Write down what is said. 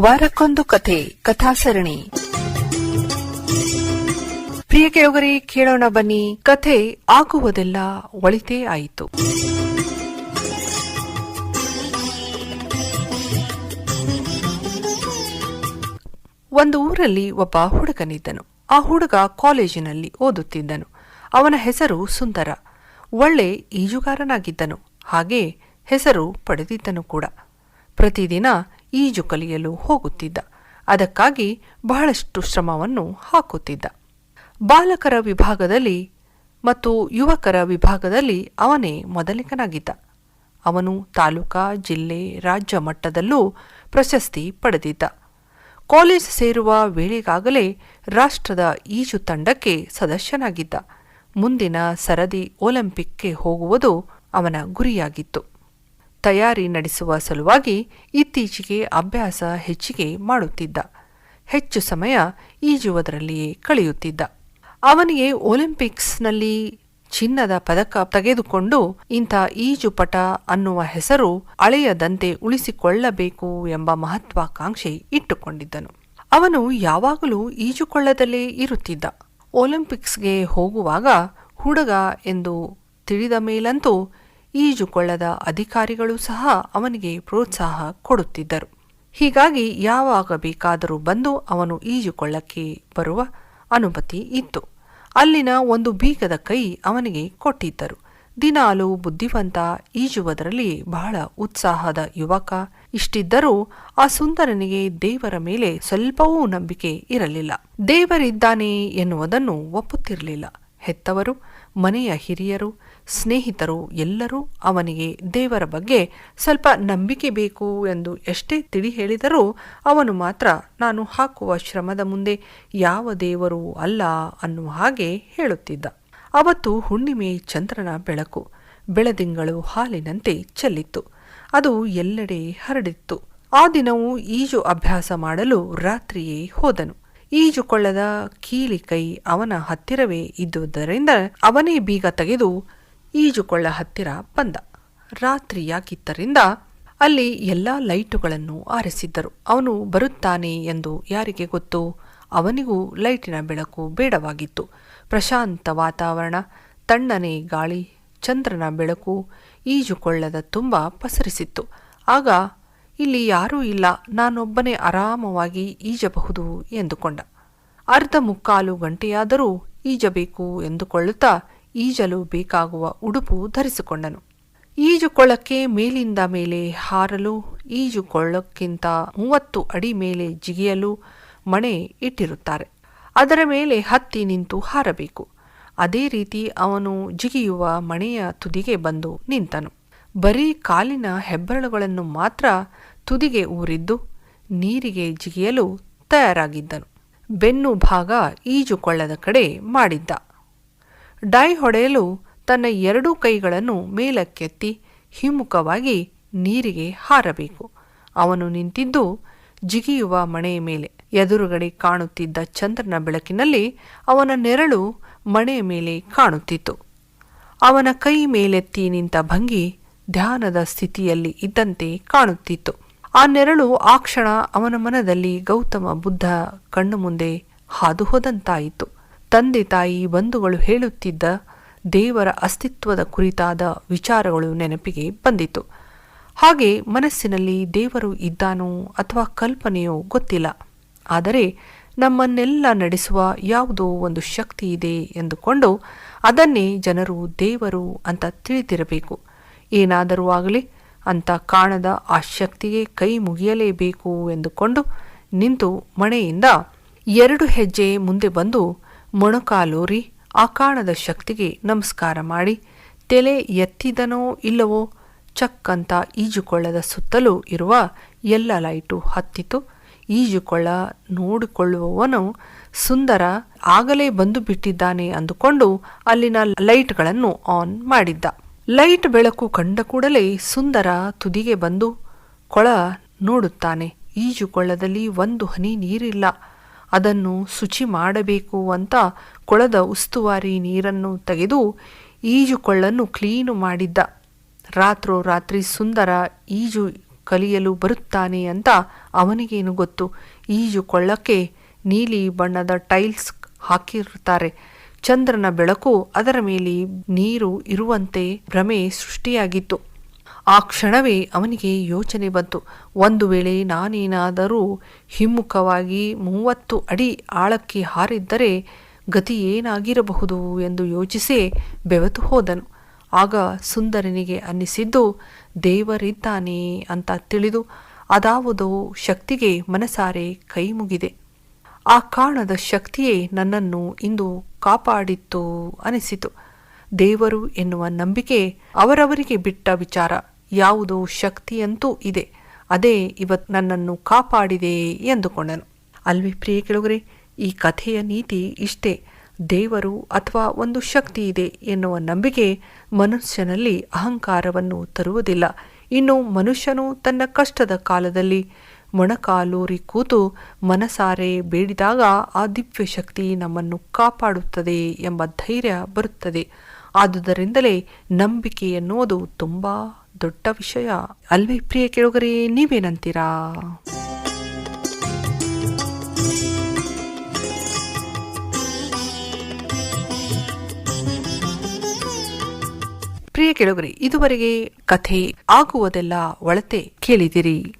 ವಾರಕ್ಕೊಂದು ಕಥೆ, ಕಥಾಸರಣಿ. ಪ್ರಿಯ ಕೆಳಗರೆ, ಕೇಳೋಣ ಬನ್ನಿ. ಕಥೆ ಆಗುವುದೆಲ್ಲ ಒಳಿತೇ ಆಯಿತು. ಒಂದು ಊರಲ್ಲಿ ಒಬ್ಬ ಹುಡುಗನಿದ್ದನು. ಆ ಹುಡುಗ ಕಾಲೇಜಿನಲ್ಲಿ ಓದುತ್ತಿದ್ದನು. ಅವನ ಹೆಸರು ಸುಂದರ. ಒಳ್ಳೆ ಈಜುಗಾರನಾಗಿದ್ದನು. ಹಾಗೆ ಹೆಸರು ಪಡೆದಿದ್ದನು ಕೂಡ. ಪ್ರತಿದಿನ ಈಜು ಕಲಿಯಲು ಹೋಗುತ್ತಿದ್ದ. ಅದಕ್ಕಾಗಿ ಬಹಳಷ್ಟು ಶ್ರಮವನ್ನು ಹಾಕುತ್ತಿದ್ದ. ಬಾಲಕರ ವಿಭಾಗದಲ್ಲಿ ಮತ್ತು ಯುವಕರ ವಿಭಾಗದಲ್ಲಿ ಅವನೇ ಮೊದಲಿಗನಾಗಿದ್ದ. ಅವನು ತಾಲೂಕಾ, ಜಿಲ್ಲೆ, ರಾಜ್ಯ ಮಟ್ಟದಲ್ಲೂ ಪ್ರಶಸ್ತಿ ಪಡೆದಿದ್ದ. ಕಾಲೇಜ್ ಸೇರುವ ವೇಳೆಗಾಗಲೇ ರಾಷ್ಟ್ರದ ಈಜು ತಂಡಕ್ಕೆ ಸದಸ್ಯನಾಗಿದ್ದ. ಮುಂದಿನ ಸರದಿ ಒಲಿಂಪಿಕ್ಗೆ ಹೋಗುವುದು ಅವನ ಗುರಿಯಾಗಿತ್ತು. ತಯಾರಿ ನಡೆಸುವ ಸಲುವಾಗಿ ಇತ್ತೀಚೆಗೆ ಅಭ್ಯಾಸ ಹೆಚ್ಚಿಗೆ ಮಾಡುತ್ತಿದ್ದ. ಹೆಚ್ಚು ಸಮಯ ಈಜುವುದರಲ್ಲಿಯೇ ಕಳೆಯುತ್ತಿದ್ದ. ಅವನಿಗೆ ಒಲಿಂಪಿಕ್ಸ್ನಲ್ಲಿ ಚಿನ್ನದ ಪದಕ ತೆಗೆದುಕೊಂಡು ಇಂಥ ಈಜುಪಟ ಅನ್ನುವ ಹೆಸರು ಅಳೆಯದಂತೆ ಉಳಿಸಿಕೊಳ್ಳಬೇಕು ಎಂಬ ಮಹತ್ವಾಕಾಂಕ್ಷೆ ಇಟ್ಟುಕೊಂಡಿದ್ದನು. ಅವನು ಯಾವಾಗಲೂ ಈಜುಕೊಳ್ಳದಲ್ಲೇ ಇರುತ್ತಿದ್ದ. ಒಲಿಂಪಿಕ್ಸ್ಗೆ ಹೋಗುವಾಗ ಹುಡುಗ ಎಂದು ತಿಳಿದ ಮೇಲಂತೂ ಈಜುಕೊಳ್ಳದ ಅಧಿಕಾರಿಗಳು ಸಹ ಅವನಿಗೆ ಪ್ರೋತ್ಸಾಹ ಕೊಡುತ್ತಿದ್ದರು. ಹೀಗಾಗಿ ಯಾವಾಗ ಬೇಕಾದರೂ ಬಂದು ಅವನು ಈಜುಕೊಳ್ಳಕ್ಕೆ ಬರುವ ಅನುಮತಿ ಇತ್ತು. ಅಲ್ಲಿನ ಒಂದು ಬೀಗದ ಕೈ ಅವನಿಗೆ ಕೊಟ್ಟಿದ್ದರು. ದಿನಾಲು ಬುದ್ಧಿವಂತ ಈಜುವುದರಲ್ಲಿ ಬಹಳ ಉತ್ಸಾಹದ ಯುವಕ ಇಷ್ಟಿದ್ದರೂ ಆ ಸುಂದರನಿಗೆ ದೇವರ ಮೇಲೆ ಸ್ವಲ್ಪವೂ ನಂಬಿಕೆ ಇರಲಿಲ್ಲ. ದೇವರಿದ್ದಾನೆ ಎನ್ನುವುದನ್ನು ಒಪ್ಪುತ್ತಿರಲಿಲ್ಲ. ಹೆತ್ತವರು, ಮನೆಯ ಹಿರಿಯರು ಸ್ನೇಹಿತರು ಎಲ್ಲರೂ ಅವನಿಗೆ ದೇವರ ಬಗ್ಗೆ ಸ್ವಲ್ಪ ನಂಬಿಕೆ ಬೇಕು ಎಂದು ಎಷ್ಟೇ ತಿಳಿ ಹೇಳಿದರೂ ಅವನು ಮಾತ್ರ ನಾನು ಹಾಕುವ ಶ್ರಮದ ಮುಂದೆ ಯಾವ ದೇವರೂ ಅಲ್ಲ ಅನ್ನುವ ಹಾಗೆ ಹೇಳುತ್ತಿದ್ದ. ಅವತ್ತು ಹುಣ್ಣಿಮೆ ಚಂದ್ರನ ಬೆಳಕು. ಬೆಳದಿಂಗಳು ಹಾಲಿನಂತೆ ಚೆಲ್ಲಿತ್ತು. ಅದು ಎಲ್ಲೆಡೆ ಹರಡಿತ್ತು. ಆ ದಿನವೂ ಈಜು ಅಭ್ಯಾಸ ಮಾಡಲು ರಾತ್ರಿಯೇ ಹೋದನು. ಈಜುಕೊಳ್ಳದ ಕೀಲಿ ಕೈ ಅವನ ಹತ್ತಿರವೇ ಇದ್ದುದರಿಂದ ಅವನೇ ಬೀಗ ತೆಗೆದು ಈಜುಕೊಳ್ಳ ಹತ್ತಿರ ಬಂದ. ರಾತ್ರಿಯಾಗಿದ್ದರಿಂದ ಅಲ್ಲಿ ಎಲ್ಲಾ ಲೈಟುಗಳನ್ನು ಆರಿಸಿದ್ದರು. ಅವನು ಬರುತ್ತಾನೆ ಎಂದು ಯಾರಿಗೆ ಗೊತ್ತು? ಅವನಿಗೂ ಲೈಟಿನ ಬೆಳಕು ಬೇಡವಾಗಿತ್ತು. ಪ್ರಶಾಂತ ವಾತಾವರಣ, ತಣ್ಣನೆ ಗಾಳಿ, ಚಂದ್ರನ ಬೆಳಕು ಈಜುಕೊಳ್ಳದ ತುಂಬ ಪಸರಿಸಿತ್ತು. ಆಗ, ಇಲ್ಲಿ ಯಾರೂ ಇಲ್ಲ, ನಾನೊಬ್ಬನೇ ಆರಾಮವಾಗಿ ಈಜಬಹುದು ಎಂದುಕೊಂಡ. ಅರ್ಧ ಮುಕ್ಕಾಲು ಗಂಟೆಯಾದರೂ ಈಜಬೇಕು ಎಂದುಕೊಳ್ಳುತ್ತಾ ಈಜಲು ಬೇಕಾಗುವ ಉಡುಪು ಧರಿಸಿಕೊಂಡನು. ಈಜುಕೊಳಕ್ಕೆ ಮೇಲಿಂದ ಮೇಲೆ ಹಾರಲು, ಈಜುಕೊಳ್ಳಕ್ಕಿಂತ ಮೂವತ್ತು ಅಡಿ ಮೇಲೆ ಜಿಗಿಯಲು ಮಣೆ ಇಟ್ಟಿರುತ್ತಾರೆ. ಅದರ ಮೇಲೆ ಹತ್ತಿ ನಿಂತು ಹಾರಬೇಕು. ಅದೇ ರೀತಿ ಅವನು ಜಿಗಿಯುವ ಮಣೆಯ ತುದಿಗೆ ಬಂದು ನಿಂತನು. ಬರೀ ಕಾಲಿನ ಹೆಬ್ಬರಳುಗಳನ್ನು ಮಾತ್ರ ತುದಿಗೆ ಊರಿದ್ದು ನೀರಿಗೆ ಜಿಗಿಯಲು ತಯಾರಾಗಿದ್ದನು. ಬೆನ್ನು ಭಾಗ ಈಜುಕೊಳ್ಳದ ಕಡೆ ಮಾಡಿದ್ದ. ಡೈ ಹೊಡೆಯಲು ತನ್ನ ಎರಡೂ ಕೈಗಳನ್ನು ಮೇಲಕ್ಕೆತ್ತಿ ಹಿಮ್ಮುಖವಾಗಿ ನೀರಿಗೆ ಹಾರಬೇಕು. ಅವನು ನಿಂತಿದ್ದು ಜಿಗಿಯುವ ಮಣೆಯ ಮೇಲೆ. ಎದುರುಗಡೆ ಕಾಣುತ್ತಿದ್ದ ಚಂದ್ರನ ಬೆಳಕಿನಲ್ಲಿ ಅವನ ನೆರಳು ಮಣೆಯ ಮೇಲೆ ಕಾಣುತ್ತಿತ್ತು. ಅವನ ಕೈ ಮೇಲೆತ್ತಿ ನಿಂತ ಭಂಗಿ ಧ್ಯಾನದ ಸ್ಥಿತಿಯಲ್ಲಿ ಇದ್ದಂತೆ ಕಾಣುತ್ತಿತ್ತು. ಆ ನೆರಳು ಆ ಕ್ಷಣ ಅವನ ಮನದಲ್ಲಿ ಗೌತಮ ಬುದ್ಧ ಕಣ್ಣು ಮುಂದೆ ಹಾದು ಹೋದಂತಾಯಿತು. ತಂದೆ ತಾಯಿ ಬಂಧುಗಳು ಹೇಳುತ್ತಿದ್ದ ದೇವರ ಅಸ್ತಿತ್ವದ ಕುರಿತಾದ ವಿಚಾರಗಳು ನೆನಪಿಗೆ ಬಂದಿತು ಹಾಗೆ ಮನಸ್ಸಿನಲ್ಲಿ ದೇವರು ಇದ್ದಾನೋ ಅಥವಾ ಕಲ್ಪನೆಯೋ ಗೊತ್ತಿಲ್ಲ. ಆದರೆ ನಮ್ಮನ್ನೆಲ್ಲ ನಡೆಸುವ ಯಾವುದೋ ಒಂದು ಶಕ್ತಿ ಇದೆ ಎಂದುಕೊಂಡು ಅದನ್ನೇ ಜನರು ದೇವರು ಅಂತ ತಿಳಿದಿರಬೇಕು. ಏನಾದರೂ ಆಗಲಿ ಅಂತ ಕಾಣದ ಆ ಶಕ್ತಿಗೆ ಕೈ ಮುಗಿಯಲೇಬೇಕು ಎಂದುಕೊಂಡು ನಿಂತು ಮಣೆಯಿಂದ ಎರಡು ಹೆಜ್ಜೆ ಮುಂದೆ ಬಂದು ಮೊಣಕಾಲೂರಿ ಆ ಕಾಣದ ಶಕ್ತಿಗೆ ನಮಸ್ಕಾರ ಮಾಡಿ, ತಲೆ ಎತ್ತಿದನೋ ಇಲ್ಲವೋ ಚಕ್ಕಂತ ಈಜುಕೊಳ್ಳದ ಸುತ್ತಲೂ ಇರುವ ಎಲ್ಲ ಲೈಟು ಹತ್ತಿತು. ಈಜುಕೊಳ್ಳ ನೋಡಿಕೊಳ್ಳುವವನು ಸುಂದರ ಆಗಲೇ ಬಂದು ಬಿಟ್ಟಿದ್ದಾನೆ ಅಂದುಕೊಂಡು ಅಲ್ಲಿನ ಲೈಟ್ಗಳನ್ನು ಆನ್ ಮಾಡಿದ್ದ. ಲೈಟ್ ಬೆಳಕು ಕಂಡ ಕೂಡಲೇ ಸುಂದರ ತುದಿಗೆ ಬಂದು ಕೊಳ ನೋಡುತ್ತಾನೆ. ಈಜುಕೊಳ್ಳದಲ್ಲಿ ಒಂದು ಹನಿ ನೀರಿಲ್ಲ. ಅದನ್ನು ಶುಚಿ ಮಾಡಬೇಕು ಅಂತ ಕೊಳದ ಉಸ್ತುವಾರಿ ನೀರನ್ನು ತೆಗೆದು ಈಜುಕೊಳ್ಳನ್ನು ಕ್ಲೀನು ಮಾಡಿದ್ದ. ರಾತ್ರೋ ರಾತ್ರಿ ಸುಂದರ ಈಜು ಕಲಿಯಲು ಬರುತ್ತಾನೆ ಅಂತ ಅವನಿಗೇನು ಗೊತ್ತು. ಈಜು ಕೊಳ್ಳಕ್ಕೆ ನೀಲಿ ಬಣ್ಣದ ಟೈಲ್ಸ್ ಹಾಕಿರುತ್ತಾರೆ. ಚಂದ್ರನ ಬೆಳಕು ಅದರ ಮೇಲೆ ನೀರು ಇರುವಂತೆ ಭ್ರಮೆ ಸೃಷ್ಟಿಯಾಗಿತ್ತು. ಆ ಕ್ಷಣವೇ ಅವನಿಗೆ ಯೋಚನೆ ಬಂತು. ಒಂದು ವೇಳೆ ನಾನೇನಾದರೂ ಹಿಮ್ಮುಖವಾಗಿ ಮೂವತ್ತು ಅಡಿ ಆಳಕ್ಕೆ ಹಾರಿದ್ದರೆ ಗತಿ ಏನಾಗಿರಬಹುದು ಎಂದು ಯೋಚಿಸಿ ಬೆವೆತು ಹೋದನು. ಆಗ ಸುಂದರನಿಗೆ ಅನ್ನಿಸಿದ್ದು, ದೇವರಿದ್ದಾನೆ ಅಂತ ತಿಳಿದು ಅದಾವುದೋ ಶಕ್ತಿಗೆ ಮನಸಾರೆ ಕೈ ಮುಗಿದೆ. ಆ ಕಾಣದ ಶಕ್ತಿಯೇ ನನ್ನನ್ನು ಇಂದು ಕಾಪಾಡಿತ್ತು ಅನಿಸಿತು ದೇವರು ಎನ್ನುವ ನಂಬಿಕೆ ಅವರವರಿಗೆ ಬಿಟ್ಟ ವಿಚಾರ. ಯಾವುದೋ ಶಕ್ತಿಯಂತೂ ಇದೆ. ಅದೇ ಇವತ್ ನನ್ನನ್ನು ಕಾಪಾಡಿದೆ ಎಂದುಕೊಂಡನು. ಅಲ್ವಿ ಪ್ರಿಯ ಕೆಳಗರೆ ಈ ಕಥೆಯ ನೀತಿ ಇಷ್ಟೇ. ದೇವರು ಅಥವಾ ಒಂದು ಶಕ್ತಿ ಇದೆ ಎನ್ನುವ ನಂಬಿಕೆ ಮನುಷ್ಯನಲ್ಲಿ ಅಹಂಕಾರವನ್ನು ತರುವುದಿಲ್ಲ. ಇನ್ನು ಮನುಷ್ಯನು ತನ್ನ ಕಷ್ಟದ ಕಾಲದಲ್ಲಿ ಮೊಣಕಾಲೂರಿ ಕೂತು ಮನಸಾರೆ ಬೇಡಿದಾಗ ಆ ದಿವ್ಯ ಶಕ್ತಿ ನಮ್ಮನ್ನು ಕಾಪಾಡುತ್ತದೆ ಎಂಬ ಧೈರ್ಯ ಬರುತ್ತದೆ. ಆದುದರಿಂದಲೇ ನಂಬಿಕೆ ಎನ್ನುವುದು ತುಂಬಾ ದೊಡ್ಡ ವಿಷಯ. ಅಲ್ವೇ ಪ್ರಿಯ ಕೆಳಗರೆ ನೀವೇನಂತೀರಾ? ಪ್ರಿಯ ಕೆಳಗರೆ ಇದುವರೆಗೆ ಕಥೆ ಆಗುವುದೆಲ್ಲ ಒಳತೆ ಕೇಳಿದಿರಿ.